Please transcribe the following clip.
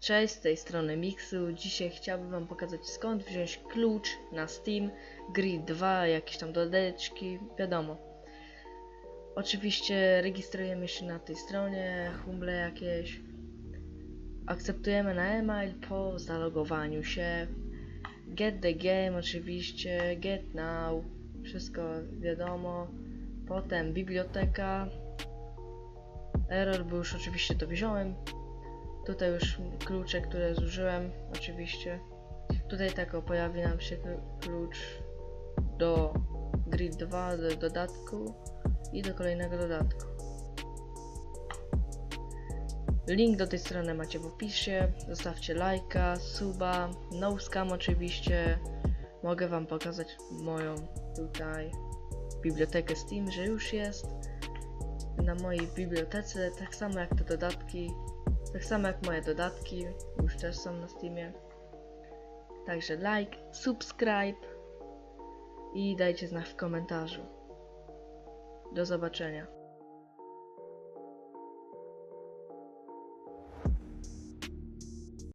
Cześć, z tej strony Mixu. Dzisiaj chciałbym wam pokazać skąd wziąć klucz na Steam, Grid 2, jakieś tam dodeczki, wiadomo. Oczywiście rejestrujemy się na tej stronie, humble jakieś. Akceptujemy na e-mail po zalogowaniu się. Get the game oczywiście, get now, wszystko wiadomo. Potem biblioteka. Error, bo już oczywiście to wziąłem. Tutaj już klucze, które zużyłem, oczywiście. Tutaj tak pojawi nam się kl- klucz do Grid 2, do dodatku i do kolejnego dodatku. Link do tej strony macie w opisie. Zostawcie lajka, suba, no scam oczywiście. Mogę wam pokazać moją tutaj bibliotekę Steam, że już jest na mojej bibliotece, tak samo jak te dodatki, tak samo jak moje dodatki, już też są na Steamie. Także like, subscribe i dajcie znak w komentarzu. Do zobaczenia.